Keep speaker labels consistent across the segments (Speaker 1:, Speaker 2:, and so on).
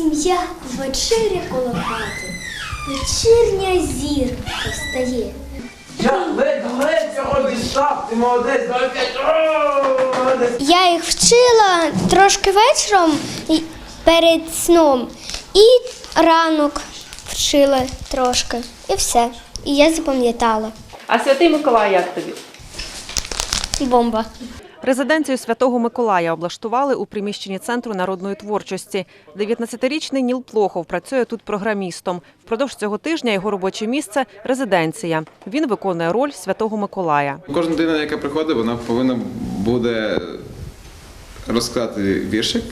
Speaker 1: Сім'я вечеря коло хати, вечірня зірка встає.
Speaker 2: Я ледь ледь цього дістав, ти молодець, давай. О, молодець.
Speaker 1: Я їх вчила трошки вечором перед сном. І ранок вчила трошки. І все. І я запам'ятала.
Speaker 3: А святий Миколай як тобі?
Speaker 1: Бомба.
Speaker 4: Резиденцію Святого Миколая облаштували у приміщенні Центру народної творчості. 19-річний Ніл Плохов працює тут програмістом. Впродовж цього тижня його робоче місце – резиденція. Він виконує роль Святого Миколая.
Speaker 5: Кожна дитина, яка приходить, вона повинна буде розказати віршик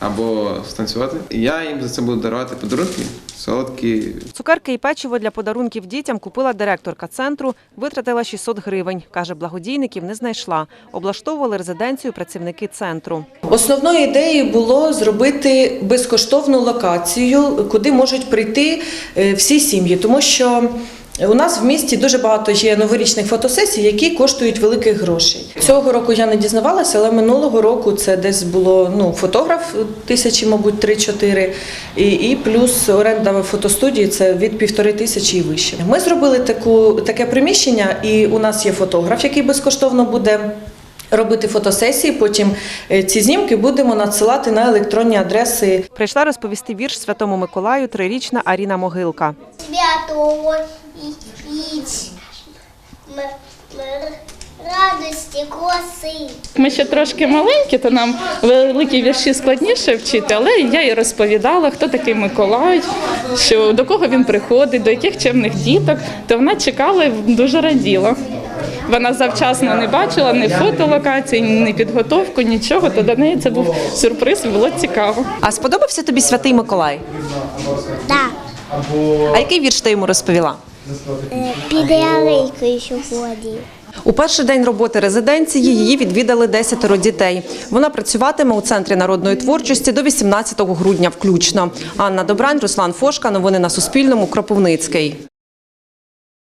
Speaker 5: або станцювати. Я їм за це буду дарувати подарунки, солодкі.
Speaker 4: Цукерки і печиво для подарунків дітям купила директорка центру, витратила 600 гривень. Каже, благодійників не знайшла. Облаштовували резиденцію працівники центру.
Speaker 6: Основною ідеєю було зробити безкоштовну локацію, куди можуть прийти е, всі сім'ї, тому що у нас в місті дуже багато є новорічних фотосесій, які коштують великих грошей. Цього року я не дізнавалася, але минулого року це десь було ну фотограф тисячі, мабуть, 3-4, і, і плюс оренда фотостудії це від півтори тисячі і вище. Ми зробили таку таке приміщення, і у нас є фотограф, який безкоштовно буде робити фотосесії. Потім е, ці знімки будемо надсилати на електронні адреси
Speaker 4: Прийшла розповісти вірш Святому Миколаю трирічна Аріна Могилка.
Speaker 1: Святого радості коси.
Speaker 7: Ми ще трошки маленькі, то нам великі вірші складніше вчити, але я їй розповідала, хто такий Миколай, що до кого він приходить, до яких чемних діток, то вона чекала і дуже раділа. Вона завчасно не бачила ні фотолокації, ні підготовку, нічого, то для неї це був сюрприз, було цікаво.
Speaker 4: А сподобався тобі Святий Миколай?
Speaker 1: Так,
Speaker 4: А який вірш ти йому розповіла?
Speaker 1: Під ялинкою сьогодні.
Speaker 4: У перший день роботи резиденції її відвідали десятеро дітей. Вона працюватиме у центрі народної творчості до 18 грудня включно. Анна Добрань, Руслан Фошка. Новини на Суспільному. Кропивницький.